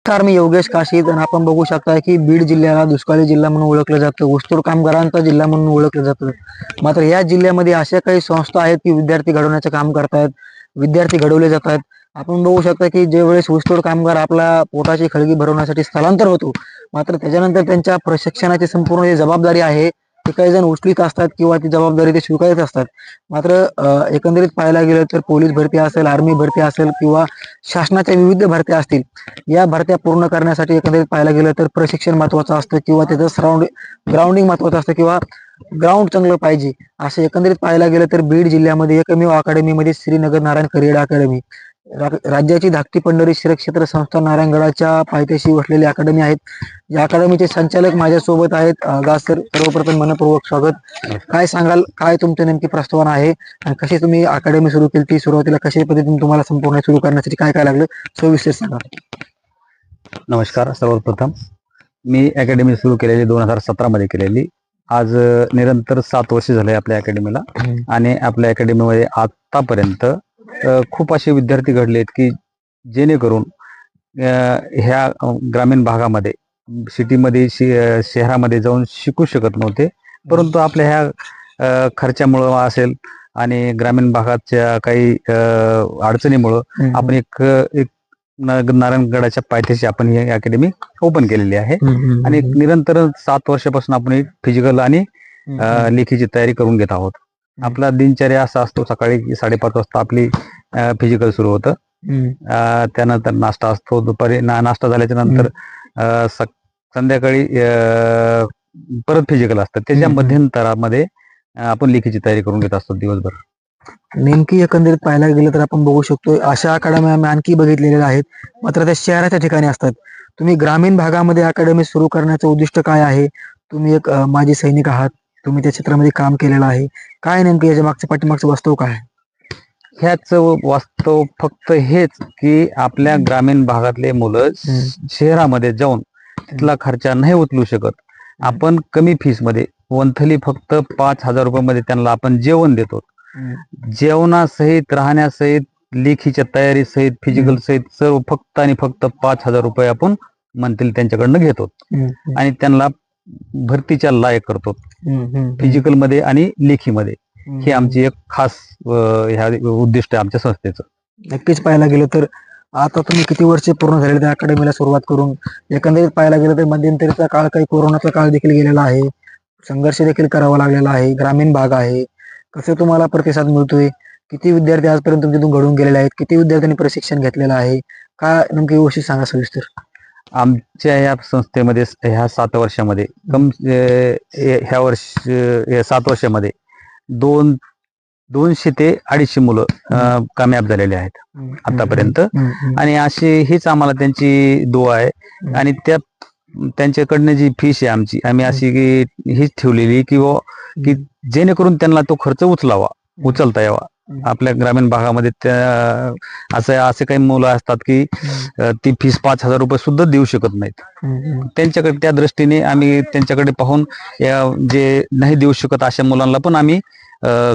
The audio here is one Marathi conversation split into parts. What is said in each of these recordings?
नमस्कार मी योगेश काशीद आणि आपण बघू शकता की बीड जिल्ह्याला दुष्काळी जिल्हा म्हणून ओळखलं जातं. ऊसतोड कामगारांचा जिल्हा म्हणून ओळखलं जातं. मात्र या जिल्ह्यामध्ये अशा काही संस्था आहेत की विद्यार्थी घडवण्याचं काम करतायत विद्यार्थी घडवले जात आहेत आपण बघू शकता की ज्यावेळेस ऊसतोड कामगार आपला पोटाची खळगी भरवण्यासाठी स्थलांतर होतो मात्र त्याच्यानंतर त्यांच्या प्रशिक्षणाची संपूर्ण जी जबाबदारी आहे ती काही जण उचलीत असतात किंवा ती जबाबदारी ते स्वीकारत असतात. मात्र एकंदरीत पाहायला गेलं तर पोलीस भरती असेल आर्मी भरती असेल किंवा शासनाच्या विविध भरत्या असतील या भरत्या पूर्ण करण्यासाठी एकंदरीत पाहायला गेलं तर प्रशिक्षण महत्वाचं असतं किंवा त्याचं सराउंड ग्राउंडिंग महत्वाचं असतं किंवा ग्राउंड चांगलं पाहिजे असं एकंदरीत पाहायला गेलं तर बीड जिल्ह्यामध्ये एकमेव अकॅडमीमध्ये श्रीनगर नारायण करिअर अकॅडमी. राज्याची धाकटी पंढरी श्रीक्षेत्र संस्था नारायणगडाच्या पायथ्याशी वसलेली अकॅडमी आहेत. या अकॅडमीचे संचालक माझ्यासोबत आहेत गा सर सर्वप्रथम मनपूर्वक स्वागत. काय सांगाल? काय तुमचं नेमकी प्रस्तावना आहे? आणि कशी तुम्ही अकॅडमी सुरू केली? ती सुरुवातीला कशा पद्धतीने तुम्हाला संपूर्ण सुरू करण्यासाठी काय काय लागलं? सविस्तर सांगा. नमस्कार सर्वप्रथम. मी अकॅडमी सुरू केलेली दोन हजार सतरामध्ये केलेली. आज निरंतर सात वर्ष झाले आपल्या अकॅडमीला. आणि आपल्या अकॅडमीमध्ये आतापर्यंत खूप असे विद्यार्थी घडले आहेत की जेणेकरून ह्या ग्रामीण भागामध्ये सिटीमध्ये शहरामध्ये जाऊन शिकू शकत नव्हते. परंतु आपल्या ह्या खर्चामुळं असेल आणि ग्रामीण भागाच्या काही अडचणीमुळं आपण एक एक नारायणगडाच्या पायथ्याशी आपण ही अकॅडमी ओपन केलेली आहे. आणि एक निरंतर सात वर्षापासून आपण फिजिकल आणि लेखीची तयारी करून घेत आहोत. आपला दिनचर्या असा असतो सकाळी साडेपाच वाजता आपली फिजिकल सुरू होतं. त्यानंतर नाश्ता असतो दुपारी ना नाश्ता झाल्याच्यानंतर संध्याकाळी परत फिजिकल असतं. त्याच्या. मध्यंतरामध्ये आपण लेखीची तयारी करून घेत असतो दिवसभर. नेमकी एकंदरीत पाहायला गेलं तर आपण बघू शकतो अशा अकॅडमी आम्ही आणखी बघितलेल्या आहेत. मात्र त्या शहराच्या ठिकाणी असतात. तुम्ही ग्रामीण भागामध्ये अकॅडमी सुरू करण्याचं उद्दिष्ट काय आहे? तुम्ही एक माजी सैनिक आहात. तुम्ही त्या क्षेत्रामध्ये काम केलेलं आहे. काय नेमकं याच्या मागचं पाठीमागचं वास्तव काय? ह्याच वास्तव फक्त हेच की आपल्या ग्रामीण भागातले मुलं. शहरामध्ये जाऊन तिथला खर्चा नाही उचलू शकत. आपण कमी फीसमध्ये वंथली फक्त पाच हजार रुपयामध्ये त्यांना आपण जेवण देतो. जेवणासहित राहण्यासहित लेखीच्या तयारी सहित फिजिकल सहित सर्व फक्त आणि फक्त पाच हजार रुपये आपण मंथली त्यांच्याकडनं घेतो. आणि त्यांना भरतीच्या लायक करतो. फिजिकलमध्ये आणि लेखीमध्ये. हे आमची एक खास ह्या उद्दिष्ट आहे आमच्या संस्थेचं. नक्कीच पाहायला गेलं तर आता तुम्ही किती वर्ष पूर्ण झाले त्या अकॅडमीला सुरुवात करून एकंदरीत पाहायला गेलं तर मध्यंतरीचा काळ काही कोरोनाचा काळ देखील गेलेला आहे. संघर्ष देखील करावा लागलेला आहे. ग्रामीण भाग आहे. कसं तुम्हाला प्रतिसाद मिळतोय? किती विद्यार्थी आजपर्यंत तुमच्यातून घडून गेलेले आहेत? किती विद्यार्थ्यांनी प्रशिक्षण घेतलेलं आहे? काय नेमकी गोष्टी सांगा सविस्तर. आमच्या या संस्थेमध्ये ह्या सात वर्षामध्ये कम ह्या वर्ष सात वर्षामध्ये दोन दोनशे ते अडीचशे मुलं कामयाब झालेले आहेत आतापर्यंत. आणि अशी हीच आम्हाला त्यांची दुआ आहे. आणि त्या त्यांच्याकडनं जी फीस आहे आमची आम्ही अशी हीच ठेवलेली की बुवा की जेणेकरून त्यांना तो खर्च उचलावा उचलता यावा. आपल्या ग्रामीण भागामध्ये त्या असं असे काही मुलं असतात की ती फीस पाच हजार रुपये सुद्धा देऊ शकत नाहीत. त्यांच्याकडे त्या दृष्टीने आम्ही त्यांच्याकडे पाहून या जे नाही देऊ शकत अशा मुलांना पण आम्ही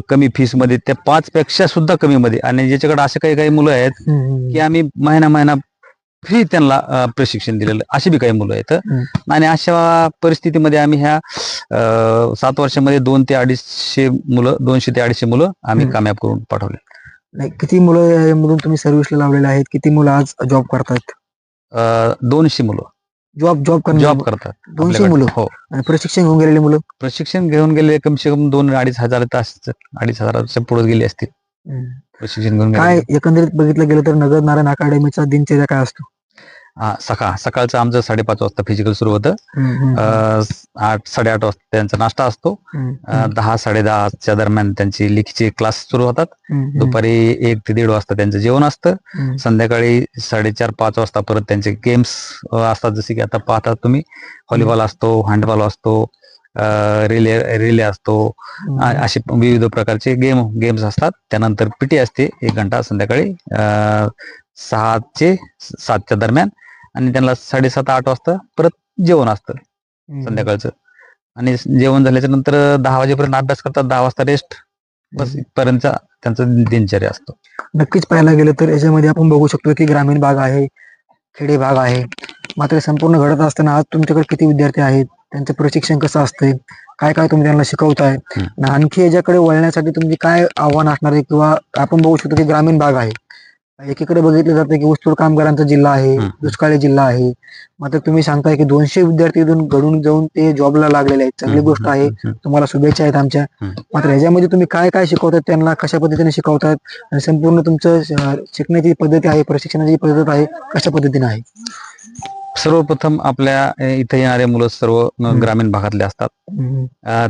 कमी फीसमध्ये त्या पाच पेक्षा सुद्धा कमी मध्ये आणि ज्याच्याकडे असे काही काही मुलं आहेत की आम्ही महिना महिना फ्री त्यांना प्रशिक्षण दिलेलं अशी बी काही मुलं आहेत. आणि अशा परिस्थितीमध्ये आम्ही ह्या सात वर्षामध्ये दोन ते अडीचशे मुलं दोनशे ते अडीचशे मुलं आम्ही. कामयाब करून पाठवले. नाही, किती मुलं तुम्ही सर्व्हिसला लावलेले आहेत? किती मुलं आज जॉब करतात दोनशे मुलं. जॉब जॉब जॉब करतात दोनशे. मुलं? हो. आणि प्रशिक्षण घेऊन गेलेली मुलं? प्रशिक्षण घेऊन गेले कमसे कम दोन अडीच हजार तास अडीच हजाराच्या पुढे गेले असतील. प्रशिक्षण घेऊन काय एकंदरीत बघितलं गेलं तर नगर नारायण अकॅडमीचा दिनचर्या काय असतो? हा सकाळ सकाळचं आमचं साडेपाच वाजता फिजिकल सुरू होतं. आठ साडेआठ वाजता त्यांचा नाश्ता असतो. दहा साडेदहाच्या दरम्यान त्यांची लेखीचे क्लास सुरू होतात. दुपारी एक ते दीड वाजता त्यांचं जेवण असतं. संध्याकाळी साडेचार पाच वाजता परत त्यांचे गेम्स असतात. जसे की आता पाहता तुम्ही व्हॉलीबॉल असतो हँडबॉल असतो रिले रिले असतो. असे विविध प्रकारचे गेम गेम्स असतात. त्यानंतर पीटी असते एक घंटा. संध्याकाळी सहाचे सातच्या दरम्यान आणि त्यांना साडेसात आठ वाजता परत जेवण असतं संध्याकाळचं. आणि जेवण झाल्याच्यानंतर दहा वाजेपर्यंत अभ्यास करतात दहा वाजता रेस्ट बस इथपर्यंतचा त्यांचा दिनचर्या असतो. नक्कीच पाहायला गेलं तर याच्यामध्ये आपण बघू शकतो की ग्रामीण भाग आहे खेडे भाग आहे. मात्र संपूर्ण घडत असताना आज तुमच्याकडे किती विद्यार्थी आहेत? त्यांचं प्रशिक्षण कसं असतंय? काय काय तुम्ही त्यांना शिकवताय? आणखी याच्याकडे वळण्यासाठी तुमची काय आव्हान असणार आहे किंवा आपण बघू शकतो की ग्रामीण भाग आहे. एकीकडे बघितलं जातं की ऊसतोड कामगारांचा जिल्हा आहे. दुष्काळी जिल्हा आहे. मात्र तुम्ही सांगताय की दोनशे विद्यार्थी इथून घडून जाऊन ते जॉबला लागलेले आहेत. चांगली गोष्ट आहे. तुम्हाला शुभेच्छा आहेत आमच्या. मात्र ह्याच्यामध्ये तुम्ही काय काय शिकवतात? त्यांना कशा पद्धतीने शिकवतात? आणि संपूर्ण तुमचं शिकण्याची पद्धती आहे प्रशिक्षणाची पद्धत आहे कशा पद्धतीने आहे? सर्वप्रथम आपल्या इथे येणारे मुलं सर्व. ग्रामीण भागातले असतात.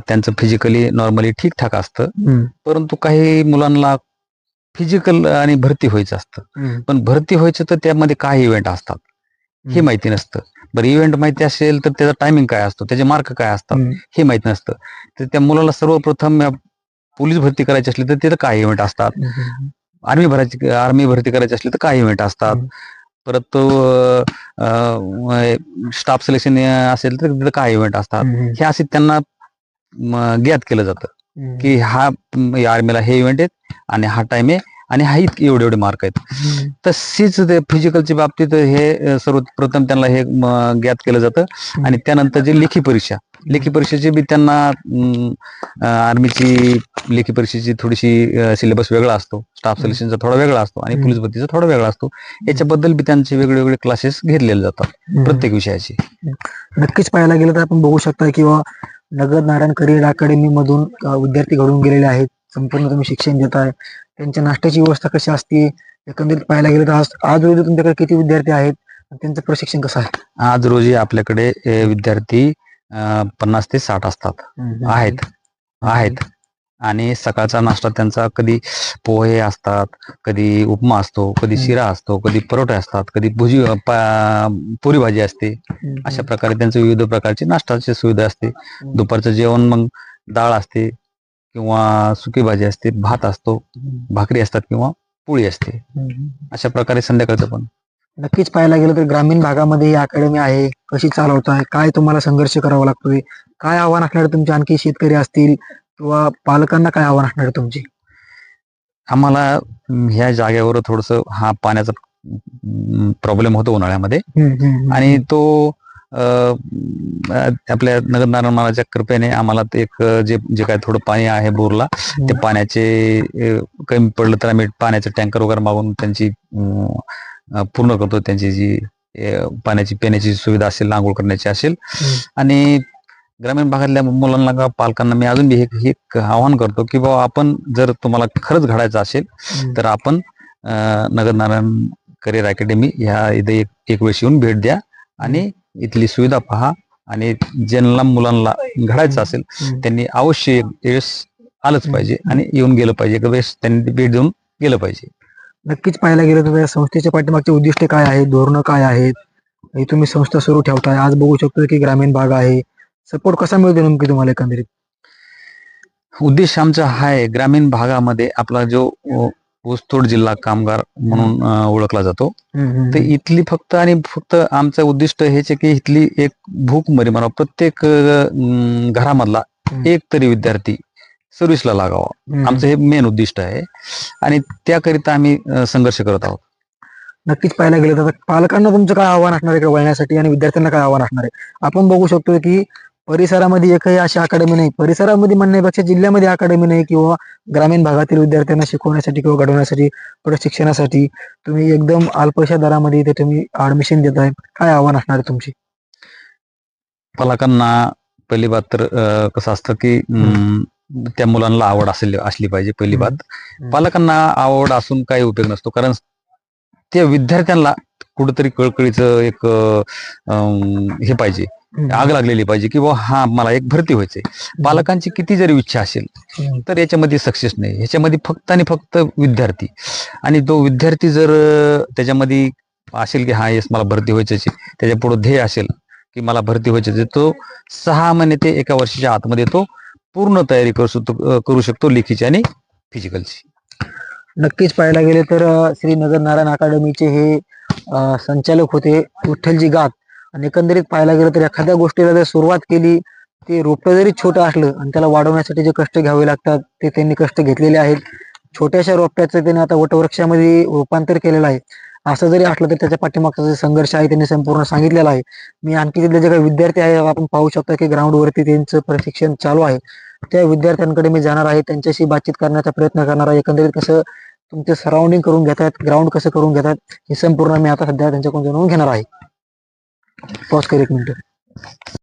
त्यांचं फिजिकली नॉर्मली ठीकठाक असतं. परंतु काही मुलांना फिजिकल आणि भरती व्हायचं असतं. पण भरती व्हायचं तर त्यामध्ये काय इव्हेंट असतात हे. माहिती नसतं बरं इव्हेंट माहिती असेल तर त्याचा टायमिंग काय असतो त्याचे मार्क काय असतात. हे माहीत नसतं तर त्या मुलाला सर्वप्रथम पोलीस भरती करायची असली तर तिथं काय इव्हेंट असतात. आर्मी भरायची आर्मी भरती करायची असली तर काय इव्हेंट असतात. परत तो स्टाफ सिलेक्शन असेल तर तिथं काय इव्हेंट असतात. हे असे त्यांना ज्ञात केलं जातं. की हा आर्मीला हे इव्हेंट आहेत आणि हा टाइम आहे आणि हा इतके एवढे एवढे मार्क आहेत. तशीच ते फिजिकलच्या बाबतीत हे सर्वप्रथम त्यांना हे ज्ञात केलं जातं. आणि त्यानंतर जी लेखी परीक्षा लेखी परीक्षेची बी त्यांना आर्मीची लेखी परीक्षेची थोडीशी सिलेबस वेगळा असतो. स्टाफ सिलेक्शनचा थोडा वेगळा असतो आणि. पोलीस भरतीचा थोडा वेगळा असतो. याच्याबद्दल बी त्यांचे वेगळे वेगळे क्लासेस घेतलेले जातात. प्रत्येक विषयाचे. नक्कीच पाहायला गेलं तर आपण बघू शकता किंवा नगद नारायण करिअर अकॅडमी मधून विद्यार्थी घडून गेलेले आहेत. संपूर्ण तुम्ही शिक्षण देताय त्यांच्या नाश्त्याची व्यवस्था कशी असते? एकंदरीत पाहायला गेलं तर आज आज रोजी तुमच्याकडे किती विद्यार्थी आहेत? त्यांचं प्रशिक्षण कसं आहे? आज रोजी आपल्याकडे विद्यार्थी पन्नास ते साठ असतात. आहेत. आहेत. आणि सकाळचा नाश्ता त्यांचा कधी पोहे असतात कधी उपमा असतो कधी. शिरा असतो कधी परोठे असतात कधी भुजी पुरी भाजी असते. अशा प्रकारे त्यांचं विविध प्रकारची नाश्ताची सुविधा असते. दुपारचं जेवण मग डाळ असते किंवा सुकी भाजी असते भात असतो भाकरी असतात किंवा पोळी असते. अशा प्रकारे संध्याकाळचं पण. नक्कीच पाहायला गेलं तर ग्रामीण भागामध्ये ही अकॅडमी आहे कशी चालवताय काय तुम्हाला संघर्ष करावा लागतोय काय आव्हान असणार आहे तुमचे? आणखी शेतकरी असतील किंवा पालकांना काय आव्हान असणार आहे तुमची? आम्हाला ह्या जागेवर थोडस हा पाण्याचा प्रॉब्लेम होतो उन्हाळ्यामध्ये. आणि तो आपल्या नगर नारायणाच्या कृपेने आम्हाला ते एक जे जे काय थोडं पाणी आहे बोरला ते पाण्याचे कमी पडलं तर आम्ही पाण्याचे टँकर वगैरे मागून त्यांची पूर्ण करतो. त्यांची जी पाण्याची पिण्याची सुविधा असेल आंघोळ करण्याची असेल. आणि ग्रामीण भागातल्या मुलांना का पालकांना मी अजून बी हे हे एक आवाहन करतो की बाबा आपण जर तुम्हाला खरंच घडायचं असेल तर आपण नगर नारायण करिअर अकॅडमी ह्या इथे एक एक वेळेस येऊन भेट द्या आणि इथली सुविधा पहा आणि ज्यांना मुलांना घडायचं असेल. त्यांनी अवश्य एक वेळेस आलंच पाहिजे आणि येऊन गेलं पाहिजे. एक वेळेस त्यांनी भेट देऊन गेलं पाहिजे. नक्कीच पाहायला गेलं तर या संस्थेच्या पाठीमागचे उद्दिष्ट काय आहेत धोरणं काय आहेत? हे तुम्ही संस्था सुरू ठेवताय. आज बघू शकतो की ग्रामीण भाग आहे. सपोर्ट कसा मिळतो नेमकी तुम्हाला एकंदरीत? उद्देश आमचा हा आहे ग्रामीण भागामध्ये आपला जो ऊसतोड जिल्हा कामगार म्हणून ओळखला जातो. तर इथली फक्त आणि फक्त आमचं उद्दिष्ट हेच आहे की इथली एक भूक मरी म्हणा प्रत्येक घरामधला. एक तरी विद्यार्थी सर्व्हिसला लागावा. आमचं हे मेन उद्दिष्ट आहे. आणि त्याकरिता आम्ही संघर्ष करत आहोत. नक्कीच पाहायला गेलं तर पालकांना तुमचं काय आव्हान असणार आहे वळण्यासाठी आणि विद्यार्थ्यांना काय आव्हान असणार आहे? आपण बघू शकतो की परिसरामध्ये एकही अशी अकॅडमी नाही. परिसरामध्ये म्हणण्यापेक्षा जिल्ह्यामध्ये अकॅडमी नाही किंवा ग्रामीण भागातील विद्यार्थ्यांना शिकवण्यासाठी किंवा घडवण्यासाठी प्रशिक्षणासाठी तुम्ही एकदम अल्पशा दरामध्ये इथे तुम्ही ऍडमिशन देताय काय आव्हान असणार आहे तुमची? पालकांना पहिली बात तर कसं असतं की त्या मुलांना आवड असेल असली पाहिजे पहिली बात. पालकांना आवड असून काही उपयोग नसतो. कारण त्या विद्यार्थ्यांना कुठंतरी कळकळीचं एक हे पाहिजे. आग लागलेली पाहिजे की हा मला एक भरती व्हायचंय. पालकांची किती जरी इच्छा असेल. तर याच्यामध्ये सक्सेस नाही. ह्याच्यामध्ये फक्त आणि फक्त विद्यार्थी. आणि तो विद्यार्थी जर त्याच्यामध्ये असेल की हा येस मला भरती व्हायचं त्याच्या पुढे ध्येय असेल की मला भरती व्हायचं तो सहा महिने ते एका वर्षाच्या आतमध्ये तो पूर्ण तयारी करू शकतो करू शकतो लेखीची आणि फिजिकलची. नक्कीच पाहायला गेले तर अ, श्री नगर नारायण अकादमीचे हे संचालक होते विठ्ठलजी गात. आणि एकंदरीत पाहायला गेलं तर एखाद्या गोष्टीला जर सुरुवात केली ते रोपं जरी छोटं असलं आणि त्याला वाढवण्यासाठी जे कष्ट घ्यावे लागतात ते त्यांनी कष्ट घेतलेले आहेत. छोट्याशा रोपट्याचं त्यांनी आता वटवृक्षामध्ये रूपांतर केलेलं आहे. असं जरी असलं तरी त्याच्या पाठीमागचा जे संघर्ष आहे त्यांनी संपूर्ण सांगितलेला आहे. मी आणखी तिथले जे काही विद्यार्थी आहे आपण पाहू शकतो की ग्राउंडवरती त्यांचं प्रशिक्षण चालू आहे. त्या विद्यार्थ्यांकडे मी जाणार आहे त्यांच्याशी बातचीत करण्याचा प्रयत्न करणार आहे. एकंदरीत कसं तुमचे सराउंडिंग करून घेतात ग्राउंड कसं करून घेतात हे संपूर्ण मी आता सध्या त्यांच्याकडून जाणून घेणार आहे. पॉज कर एक मिनिट.